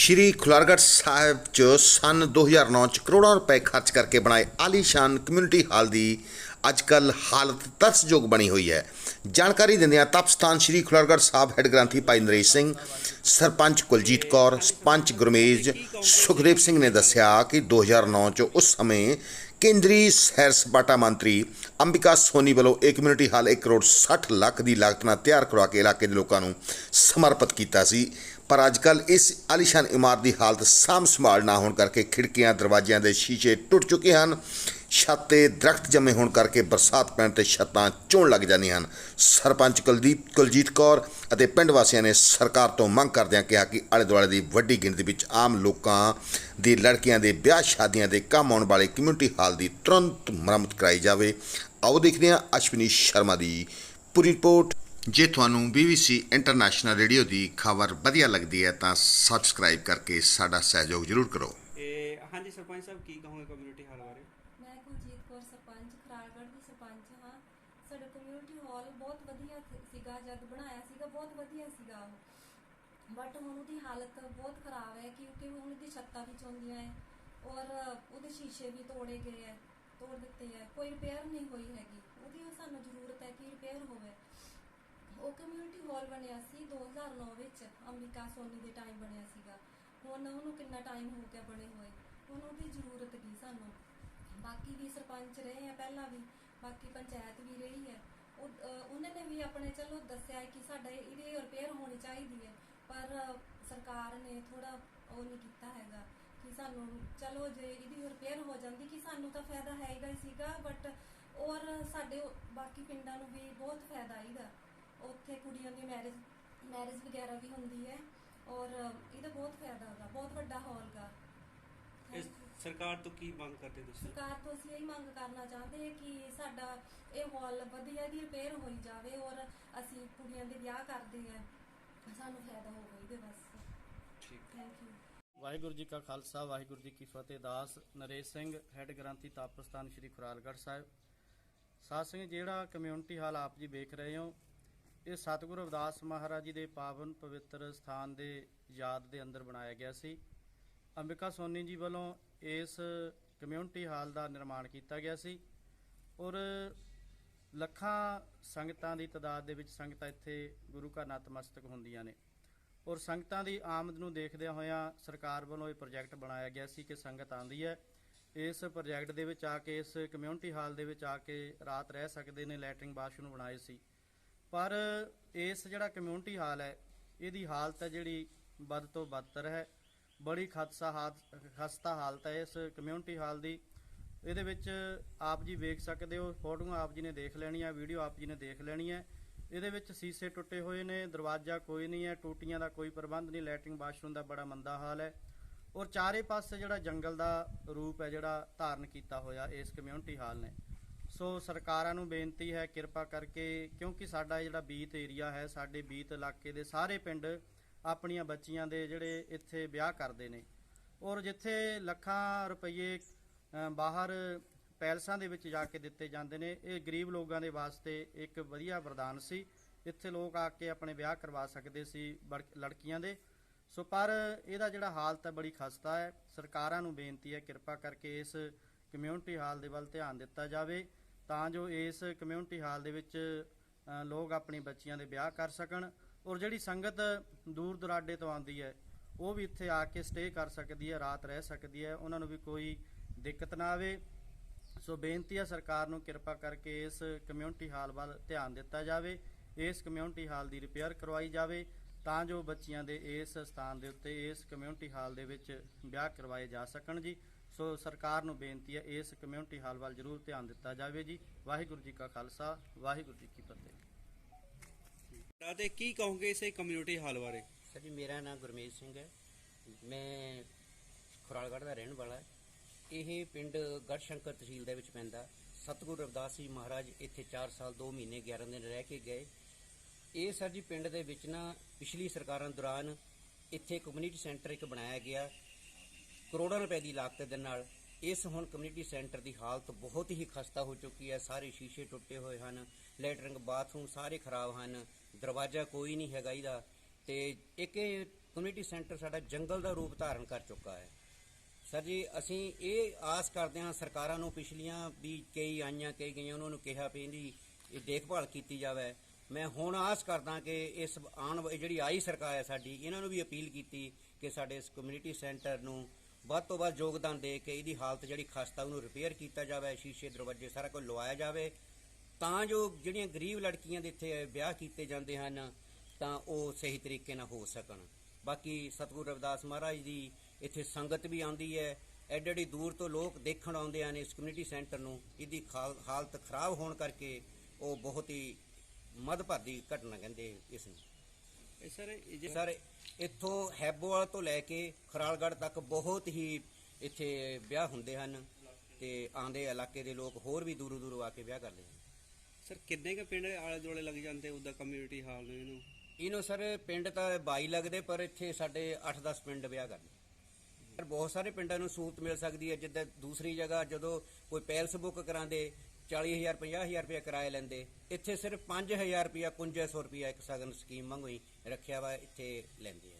ਸ਼੍ਰੀ ਖੁਲਾਰਗੜ੍ਹ ਸਾਹਿਬ ਚ ਸਨ 2009 ਚ ਕਰੋੜਾਂ ਰੁਪਏ ਖਰਚ ਕਰਕੇ ਬਣਾਏ ਆਲੀਸ਼ਾਨ ਕਮਿਊਨਿਟੀ ਹਾਲ ਦੀ ਅੱਜਕੱਲ ਹਾਲਤ ਤਰਸਯੋਗ ਬਣੀ ਹੋਈ ਹੈ। ਜਾਣਕਾਰੀ ਦਿੰਦਿਆਂ ਤਪਸਥਾਨ ਸ਼੍ਰੀ ਖੁਲਾਰਗੜ੍ਹ ਸਾਹਿਬ ਹੈੱਡ ਗ੍ਰੰਥੀ ਭਾਈ ਨਰੇਸ਼ ਸਿੰਘ, ਸਰਪੰਚ ਕੁਲਜੀਤ ਕੌਰ ਪੰਚ ਗੁਰਮੇਜ ਸੁਖਦੇਵ ਸਿੰਘ ਨੇ ਦੱਸਿਆ ਕਿ 2009 ਚ ਉਸ ਸਮੇਂ ਕੇਂਦਰੀ ਸੈਰ ਸਪਾਟਾ ਮੰਤਰੀ ਅੰਬਿਕਾ ਸੋਨੀ ਵੱਲੋਂ ਇਹ ਕਮਿਊਨਿਟੀ ਹਾਲ 1 ਕਰੋੜ 60 ਲੱਖ ਦੀ ਲਾਗਤ ਨਾਲ ਤਿਆਰ ਕਰਵਾ ਕੇ ਇਲਾਕੇ ਦੇ ਲੋਕਾਂ ਨੂੰ ਸਮਰਪਿਤ ਕੀਤਾ ਸੀ। ਪਰ ਅੱਜਕੱਲ ਇਸ ਆਲੀਸ਼ਾਨ ਇਮਾਰਤ ਦੀ ਹਾਲਤ ਸਾਂਭ ਸੰਭਾਲ ਨਾ ਹੋਣ ਕਰਕੇ ਖਿੜਕੀਆਂ, ਦਰਵਾਜ਼ਿਆਂ ਦੇ ਸ਼ੀਸ਼ੇ ਟੁੱਟ ਚੁੱਕੇ ਹਨ। ਛੱਤ ਤੇ ਦਰਖਤ ਜੰਮੇ ਹੋਣ ਕਰਕੇ ਬਰਸਾਤ ਪੈਣ ਤੇ ਛੱਤਾਂ ਚੋਣ ਲੱਗ ਜਾਂਦੀਆਂ ਹਨ। ਸਰਪੰਚ ਕੁਲਦੀਪ, ਕੁਲਜੀਤ ਕੌਰ ਅਤੇ ਪਿੰਡ ਵਾਸੀਆਂ ਨੇ ਸਰਕਾਰ ਤੋਂ ਮੰਗ ਕਰਦਿਆਂ ਕਿਹਾ ਕਿ ਆਲੇ ਦੁਆਲੇ ਦੀ ਵੱਡੀ ਗਿਣਤੀ ਵਿੱਚ ਆਮ ਲੋਕਾਂ ਦੀ ਲੜਕੀਆਂ ਦੇ ਵਿਆਹ ਸ਼ਾਦੀਆਂ ਦੇ ਕੰਮ ਆਉਣ ਵਾਲੇ ਕਮਿਊਨਿਟੀ ਹਾਲ ਦੀ ਤੁਰੰਤ ਮੁਰੰਮਤ ਕਰਾਈ ਜਾਵੇ। ਆਓ ਦੇਖਦੇ ਹਾਂ ਅਸ਼ਵਨੀ ਸ਼ਰਮਾ ਦੀ ਪੂਰੀ ਰਿਪੋਰਟ। ਜੇ ਤੁਹਾਨੂੰ BBC ਇੰਟਰਨੈਸ਼ਨਲ ਰੇਡੀਓ ਦੀ ਖਬਰ ਵਧੀਆ ਲੱਗਦੀ ਹੈ ਤਾਂ ਸਬਸਕ੍ਰਾਈਬ ਕਰਕੇ ਸਾਡਾ ਸਹਿਯੋਗ ਜ਼ਰੂਰ ਕਰੋ। ਇਹ ਹਾਂਜੀ ਸਰਪੰਚ ਸਾਹਿਬ ਕੀ ਕਹੋਗੇ ਕਮਿਊਨਿਟੀ ਹਾਲ ਬਾਰੇ? ਮੈਂ ਕੁਲਜੀਤ ਕੌਰ ਸਰਪੰਚ ਖਰਾੜਗੜ੍ਹ ਦੀ ਸਰਪੰਚ ਹਾਂ। ਸਾਡਾ ਕਮਿਊਨਿਟੀ ਹਾਲ ਬਹੁਤ ਵਧੀਆ ਸੀਗਾ ਜਦ ਬਣਾਇਆ ਸੀਗਾ ਬਹੁਤ ਵਧੀਆ ਸੀਗਾ ਉਹ। ਬਟ ਹੁਣ ਉਹਦੀ ਹਾਲਤ ਬਹੁਤ ਖਰਾਬ ਹੈ ਕਿਉਂਕਿ ਹੁਣ ਉਹਦੀ ਛੱਤਾਂ ਵੀ ਚੌਂਦੀਆਂ ਹੈ ਔਰ ਉਹਦੇ ਸ਼ੀਸ਼ੇ ਵੀ ਤੋੜੇ ਗਏ ਹੈ ਤੋੜ ਦਿੱਤੇ ਹੈ ਕੋਈ ਰਿਪੇਅਰ ਨਹੀਂ ਹੋਈ ਹੈਗੀ। ਉਹਦੀ ਸਾਨੂੰ ਜ਼ਰੂਰਤ ਹੈ ਕਿ ਰਿਪੇਅਰ ਹੋਵੇ। ਉਹ ਕਮਿਊਨਿਟੀ ਹਾਲ ਬਣਿਆ ਸੀ 2009 ਵਿੱਚ ਅੰਮ੍ਰਿਕਾ ਸੋਨੀ ਦੇ ਟਾਈਮ ਬਣਿਆ ਸੀਗਾ। ਹੁਣ ਉਹਨੂੰ ਕਿੰਨਾ ਟਾਈਮ ਹੋ ਗਿਆ ਬਣੇ ਹੋਏ ਹੁਣ ਉਹਦੀ ਜ਼ਰੂਰਤ ਦੀ ਸਾਨੂੰ। ਬਾਕੀ ਵੀ ਸਰਪੰਚ ਰਹੇ ਆ ਪਹਿਲਾਂ ਵੀ, ਬਾਕੀ ਪੰਚਾਇਤ ਵੀ ਰਹੀ ਹੈ। ਉਹ ਉਹਨਾਂ ਨੇ ਵੀ ਆਪਣੇ, ਚਲੋ ਦੱਸਿਆ ਕਿ ਸਾਡਾ ਇਹਦੀ ਰਿਪੇਅਰ ਹੋਣੀ ਚਾਹੀਦੀ ਹੈ, ਪਰ ਸਰਕਾਰ ਨੇ ਥੋੜਾ ਉਹ ਨਹੀਂ ਕੀਤਾ ਹੈਗਾ ਕਿ ਸਾਨੂੰ, ਚਲੋ ਜੇ ਇਹਦੀ ਰਿਪੇਅਰ ਹੋ ਜਾਂਦੀ ਕਿ ਸਾਨੂੰ ਤਾਂ ਫਾਇਦਾ ਹੈਗਾ ਹੀ ਸੀਗਾ ਬਟ ਔਰ ਸਾਡੇ ਬਾਕੀ ਪਿੰਡਾਂ ਨੂੰ ਵੀ ਬਹੁਤ ਫਾਇਦਾ ਇਹਦਾ ਉੱਥੇ ਕੁੜੀਆਂ ਦੀ ਮੈਰਿਜ ਮੈਰਿਜ ਵਗੈਰਾ ਵੀ ਹੁੰਦੀ ਹੈ ਔਰ ਇਹਦਾ ਬਹੁਤ ਫਾਇਦਾ ਹੈਗਾ ਬਹੁਤ ਵੱਡਾ ਹਾਲ ਗਾ। ਇਸ ਸਰਕਾਰ ਤੋਂ ਕੀ ਮੰਗ ਕਰਦੇ ਤੁਸੀਂ? ਸਰਕਾਰ ਤੋਂ ਅਸੀਂ ਇਹ ਮੰਗ ਕਰਨਾ ਚਾਹੁੰਦੇ ਹਾਂ ਕਿ ਸਾਡਾ ਇਹ ਹਾਲ ਵਧੀਆ ਦੀ ਰਿਪੇਅਰ ਹੋਈ ਜਾਵੇ ਔਰ ਅਸੀਂ ਕੁੜੀਆਂ ਦੇ ਵਿਆਹ ਕਰਦੇ ਆ ਸਾਨੂੰ ਫਾਇਦਾ ਹੋਵੇ ਇਹਦੇ ਬਸ ਠੀਕ। ਥੈਂਕ ਯੂ ਵਾਹਿਗੁਰੂ ਜੀ ਕਾ ਖਾਲਸਾ ਵਾਹਿਗੁਰੂ ਜੀ ਕੀ ਫਤਿਹ। ਦਾਸ ਨਰੇਸ਼ ਸਿੰਘ ਹੈੱਡ ਗ੍ਰੰਥੀ ਤਾਪਸਤਾਨ ਸ੍ਰੀ ਖੁਰਾਲਗੜ੍ਹ ਸਾਹਿਬ। ਸਾਧ ਸਿੰਘ ਜਿਹੜਾ ਕਮਿਊਨਿਟੀ ਹਾਲ ਆਪ ਜੀ ਵੇਖ ਰਹੇ ਹੋ ਇਹ ਸਤਿਗੁਰੂ ਰਵਿਦਾਸ ਮਹਾਰਾਜ ਜੀ ਦੇ ਪਾਵਨ ਪਵਿੱਤਰ ਸਥਾਨ ਦੇ ਯਾਦ ਦੇ ਅੰਦਰ ਬਣਾਇਆ ਗਿਆ ਸੀ। ਅੰਬਿਕਾ ਸੋਨੀ ਜੀ ਵੱਲੋਂ ਇਸ ਕਮਿਊਨਿਟੀ ਹਾਲ ਦਾ ਨਿਰਮਾਣ ਕੀਤਾ ਗਿਆ ਸੀ ਔਰ ਲੱਖਾਂ ਸੰਗਤਾਂ ਦੀ ਤਾਦਾਦ ਦੇ ਵਿੱਚ ਸੰਗਤਾਂ ਇੱਥੇ ਗੁਰੂ ਘਰ ਨਤਮਸਤਕ ਹੁੰਦੀਆਂ ਨੇ ਔਰ ਸੰਗਤਾਂ ਦੀ ਆਮਦ ਨੂੰ ਦੇਖਦਿਆਂ ਹੋਇਆਂ ਸਰਕਾਰ ਵੱਲੋਂ ਇਹ ਪ੍ਰੋਜੈਕਟ ਬਣਾਇਆ ਗਿਆ ਸੀ ਕਿ ਸੰਗਤ ਆਂਦੀ ਹੈ। ਇਸ ਪ੍ਰੋਜੈਕਟ ਦੇ ਵਿੱਚ ਆ ਕੇ, ਇਸ ਕਮਿਊਨਿਟੀ ਹਾਲ ਦੇ ਵਿੱਚ ਆ ਕੇ ਰਾਤ ਰਹਿ ਸਕਦੇ ਨੇ, ਲੈਟਰਿੰਗ ਬਾਥਰੂਮ ਬਣਾਏ ਸੀ। ਪਰ ਇਸ ਜਿਹੜਾ ਕਮਿਊਨਿਟੀ ਹਾਲ ਹੈ, ਇਹਦੀ ਹਾਲਤ ਹੈ ਜਿਹੜੀ ਵੱਧ ਤੋਂ ਬਦਤਰ ਹੈ। ਬੜੀ ਖਦਸਾ ਹਾਲ- ਖਸਤਾ ਹਾਲਤ ਹੈ ਇਸ ਕਮਿਊਨਿਟੀ ਹਾਲ ਦੀ। ਇਹਦੇ ਵਿੱਚ ਆਪ ਜੀ ਵੇਖ ਸਕਦੇ ਹੋ, ਫੋਟੋਆਂ ਆਪ ਜੀ ਨੇ ਦੇਖ ਲੈਣੀਆਂ ਵੀਡੀਓ ਆਪ ਜੀ ਨੇ ਦੇਖ ਲੈਣੀ ਹੈ ਇਹਦੇ ਵਿੱਚ ਸੀਸੇ ਟੁੱਟੇ ਹੋਏ ਨੇ, ਦਰਵਾਜ਼ਾ ਕੋਈ ਨਹੀਂ ਹੈ, ਟੂਟੀਆਂ ਦਾ ਕੋਈ ਪ੍ਰਬੰਧ ਨਹੀਂ ਲੈਟਰਿੰਗ ਬਾਥਰੂਮ ਦਾ ਬੜਾ ਮੰਦਾ ਹਾਲ ਹੈ। ਔਰ ਚਾਰੇ ਪਾਸੇ ਜਿਹੜਾ ਜੰਗਲ ਦਾ ਰੂਪ ਹੈ, ਜਿਹੜਾ ਧਾਰਨ ਕੀਤਾ ਹੋਇਆ ਇਸ ਕਮਿਊਨਿਟੀ ਹਾਲ ਨੇ। ਸੋ ਸਰਕਾਰਾਂ ਨੂੰ ਬੇਨਤੀ ਹੈ, ਕਿਰਪਾ ਕਰਕੇ, ਕਿਉਂਕਿ ਸਾਡਾ ਜਿਹੜਾ ਬੀਤ ਏਰੀਆ ਹੈ, ਸਾਡੇ ਬੀਤ ਇਲਾਕੇ ਦੇ ਸਾਰੇ ਪਿੰਡ ਆਪਣੀਆਂ ਬੱਚੀਆਂ ਦੇ ਜਿਹੜੇ ਇੱਥੇ ਵਿਆਹ ਕਰਦੇ ਨੇ। ਔਰ ਜਿੱਥੇ ਲੱਖਾਂ ਰੁਪਏ ਬਾਹਰ ਪੈਲਸਾਂ ਦੇ ਵਿੱਚ ਜਾ ਕੇ ਦਿੱਤੇ ਜਾਂਦੇ ਨੇ, ਇਹ ਗਰੀਬ ਲੋਕਾਂ ਦੇ ਵਾਸਤੇ ਇੱਕ ਵਧੀਆ ਵਰਦਾਨ ਸੀ। ਇੱਥੇ ਲੋਕ ਆ ਕੇ ਆਪਣੇ ਵਿਆਹ ਕਰਵਾ ਸਕਦੇ ਸੀ ਬੜ- ਲੜਕੀਆਂ ਦੇ। ਸੋ ਪਰ ਇਹਦਾ ਜਿਹੜਾ ਹਾਲਤ ਹੈ, ਬੜੀ ਖਸਤਾ ਹੈ। ਸਰਕਾਰਾਂ ਨੂੰ ਬੇਨਤੀ ਹੈ, ਕਿਰਪਾ ਕਰਕੇ ਇਸ ਕਮਿਊਨਿਟੀ ਹਾਲ ਦੇ ਵੱਲ ਧਿਆਨ ਦਿੱਤਾ ਜਾਵੇ। ਤਾਂ ਜੋ ਇਸ ਕਮਿਊਨਿਟੀ ਹਾਲ ਦੇ ਵਿੱਚ ਲੋਕ ਆਪਣੀ ਬੱਚਿਆਂ ਦੇ ਵਿਆਹ ਕਰ ਸਕਣ ਔਰ ਜਿਹੜੀ ਸੰਗਤ ਦੂਰ ਦੁਰਾਡੇ ਤੋਂ ਆਉਂਦੀ ਹੈ, ਉਹ ਵੀ ਇੱਥੇ ਆ ਕੇ ਸਟੇ ਕਰ ਸਕਦੀ ਹੈ, ਰਾਤ ਰਹਿ ਸਕਦੀ ਹੈ। ਉਹਨਾਂ ਨੂੰ ਵੀ ਕੋਈ ਦਿੱਕਤ ਨਾ ਆਵੇ। ਸੋ ਬੇਨਤੀ ਹੈ ਸਰਕਾਰ ਨੂੰ ਕਿਰਪਾ ਕਰਕੇ ਇਸ ਕਮਿਊਨਿਟੀ ਹਾਲ ਵੱਲ ਧਿਆਨ ਦਿੱਤਾ ਜਾਵੇ। ਇਸ ਕਮਿਊਨਿਟੀ ਹਾਲ ਦੀ ਰਿਪੇਅਰ ਕਰਵਾਈ ਜਾਵੇ ਤਾਂ ਜੋ ਬੱਚਿਆਂ ਦੇ ਇਸ ਸਥਾਨ ਦੇ ਉੱਤੇ ਇਸ ਕਮਿਊਨਿਟੀ ਹਾਲ ਦੇ ਵਿੱਚ ਵਿਆਹ ਕਰਵਾਏ ਜਾ ਸਕਣ ਜੀ। ਸੋ ਸਰਕਾਰ ਨੂੰ ਬੇਨਤੀ ਹੈ ਇਸ ਕਮਿਊਨਿਟੀ ਹਾਲ ਵੱਲ ਜ਼ਰੂਰ ਧਿਆਨ ਦਿੱਤਾ ਜਾਵੇ ਜੀ। ਵਾਹਿਗੁਰੂ ਜੀ ਕਾ ਖਾਲਸਾ ਵਾਹਿਗੁਰੂ ਜੀ ਕੀ ਫਤਿਹ। ਤੇ ਕੀ ਕਹੋਗੇ ਇਸੇ ਕਮਿਊਨਿਟੀ ਹਾਲ ਬਾਰੇ? ਸਰ ਜੀ ਮੇਰਾ ਨਾਮ ਗੁਰਮੇਜ ਸਿੰਘ ਹੈ। ਮੈਂ ਖੁਰਾਲਗੜ੍ਹ ਦਾ ਰਹਿਣ ਵਾਲਾ ਇਹ ਪਿੰਡ ਗੜਸ਼ੰਕਰ ਤਹਿਸੀਲ ਦੇ ਵਿੱਚ ਪੈਂਦਾ। ਸਤਿਗੁਰੂ ਰਵਿਦਾਸ ਜੀ ਮਹਾਰਾਜ ਇੱਥੇ 4 ਸਾਲ 2 ਮਹੀਨੇ 11 ਦਿਨ ਰਹਿ ਕੇ ਗਏ। ਇਹ ਸਰ ਜੀ ਪਿੰਡ ਦੇ ਵਿੱਚ ਨਾ ਪਿਛਲੀ ਸਰਕਾਰਾਂ ਦੌਰਾਨ ਇੱਥੇ ਕਮਿਊਨਿਟੀ ਸੈਂਟਰ ਇੱਕ ਬਣਾਇਆ ਗਿਆ। ਕਰੋੜਾਂ ਰੁਪਏ ਦੀ ਲਾਗਤ ਦੇ ਨਾਲ ਇਸ ਹੁਣ ਕਮਿਊਨਿਟੀ ਸੈਂਟਰ ਦੀ ਹਾਲਤ ਬਹੁਤ ਹੀ ਖਸਤਾ ਹੋ ਚੁੱਕੀ ਹੈ। ਸਾਰੇ ਸ਼ੀਸ਼ੇ ਟੁੱਟੇ ਹੋਏ ਹਨ, ਲੈਟਰਿੰਗ, ਬਾਥਰੂਮ ਸਾਰੇ ਖਰਾਬ ਹਨ, ਦਰਵਾਜ਼ਾ ਕੋਈ ਨਹੀਂ ਹੈਗਾ ਇਹਦਾ ਤੇ ਇੱਕ ਇਹ ਕਮਿਊਨਿਟੀ ਸੈਂਟਰ ਸਾਡਾ ਜੰਗਲ ਦਾ ਰੂਪ ਧਾਰਨ ਕਰ ਚੁੱਕਾ ਹੈ। ਸਰ ਜੀ, ਅਸੀਂ ਇਹ ਆਸ ਕਰਦੇ ਹਾਂ ਸਰਕਾਰਾਂ ਨੂੰ ਪਿਛਲੀਆਂ ਵੀ ਕਈ ਆਈਆਂ, ਕਈ ਗਈਆਂ, ਉਹਨਾਂ ਨੂੰ ਕਿਹਾ ਵੀ ਇਹਦੀ ਇਹ ਦੇਖਭਾਲ ਕੀਤੀ ਜਾਵੇ। ਮੈਂ ਹੁਣ ਆਸ ਕਰਦਾ ਕਿ ਇਸ ਆਉਣ ਵਾਲੀ ਜਿਹੜੀ ਆਈ ਸਰਕਾਰ ਹੈ ਸਾਡੀ, ਇਹਨਾਂ ਨੂੰ ਵੀ ਅਪੀਲ ਕੀਤੀ ਕਿ ਸਾਡੇ ਇਸ ਕਮਿਊਨਿਟੀ ਸੈਂਟਰ ਨੂੰ ਵੱਧ ਤੋਂ ਵੱਧ ਯੋਗਦਾਨ ਦੇ ਕੇ ਇਹਦੀ ਹਾਲਤ ਜਿਹੜੀ ਖਸਤਾ, ਉਹਨੂੰ ਰਿਪੇਅਰ ਕੀਤਾ ਜਾਵੇ, ਸ਼ੀਸ਼ੇ, ਦਰਵਾਜ਼ੇ ਸਾਰਾ ਕੁਝ ਲਵਾਇਆ ਜਾਵੇ। ਤਾਂ ਜੋ ਜਿਹੜੀਆਂ ਗਰੀਬ ਲੜਕੀਆਂ ਦੇ ਇੱਥੇ ਵਿਆਹ ਕੀਤੇ ਜਾਂਦੇ ਹਨ, ਤਾਂ ਉਹ ਸਹੀ ਤਰੀਕੇ ਨਾਲ ਹੋ ਸਕਣ। ਬਾਕੀ ਸਤਿਗੁਰੂ ਰਵਿਦਾਸ ਮਹਾਰਾਜ ਦੀ ਇੱਥੇ ਸੰਗਤ ਵੀ ਆਉਂਦੀ ਹੈ। ਐਡੀ ਐਡੀ ਦੂਰ ਤੋਂ ਲੋਕ ਦੇਖਣ ਆਉਂਦੇ ਹਨ ਇਸ ਕਮਿਊਨਿਟੀ ਸੈਂਟਰ ਨੂੰ। ਇਹਦੀ ਖਾਲ- ਹਾਲਤ ਖਰਾਬ ਹੋਣ ਕਰਕੇ ਉਹ ਬਹੁਤ ਹੀ ਮਦਭਾਗੀ ਘਟਨਾ ਕਹਿੰਦੇ ਇਸ ਨੂੰ। ਸਰ ਇਹ ਜੇ- ਸਰ ਇੱਥੋਂ ਹੈਬੋਵਾਲ ਤੋਂ ਲੈ ਕੇ ਖਰਾਲਗੜ੍ਹ ਤੱਕ ਬਹੁਤ ਹੀ ਇੱਥੇ ਵਿਆਹ ਹੁੰਦੇ ਹਨ ਤੇ ਆਂਦੇ ਇਲਾਕੇ ਦੇ ਲੋਕ ਹੋਰ ਵੀ ਦੂਰੋਂ ਦੂਰੋਂ ਆ ਕੇ ਵਿਆਹ ਕਰਦੇ ਹਨ। ਸਰ ਕਿੰਨੇ ਕ ਪਿੰਡ ਆਲੇ ਦੁਆਲੇ ਲੱਗ ਜਾਂਦੇ ਉਹਦਾ ਕਮਿਊਨਿਟੀ ਹਾਲ ਨੂੰ ਇਹਨੂੰ? ਇਹਨੂੰ ਸਰ ਪਿੰਡ ਤਾਂ 22 ਲੱਗਦੇ ਪਰ ਇੱਥੇ ਸਾਡੇ 8-10 ਪਿੰਡ ਵਿਆਹ ਕਰਦੇ। ਪਰ ਬਹੁਤ ਸਾਰੇ ਪਿੰਡਾਂ ਨੂੰ ਸਹੂਲਤ ਮਿਲ ਸਕਦੀ ਹੈ ਜਿੱਦਾਂ ਦੂਸਰੀ ਜਗ੍ਹਾ ਜਦੋਂ ਕੋਈ ਪੈਲਸ ਬੁੱਕ ਕਰਾਉਂਦੇ 40000 50000 ਰੁਪਏ ਕਿਰਾਏ ਲੈਂਦੇ। ਇੱਥੇ ਸਿਰਫ 5000 ਰੁਪਏ 5500 ਰੁਪਏ ਇੱਕ ਸਗਨ ਸਕੀਮ ਵਾਂਗੂ ਹੀ ਰੱਖਿਆ ਵਾ, ਇੱਥੇ ਲੈਂਦੇ ਆ।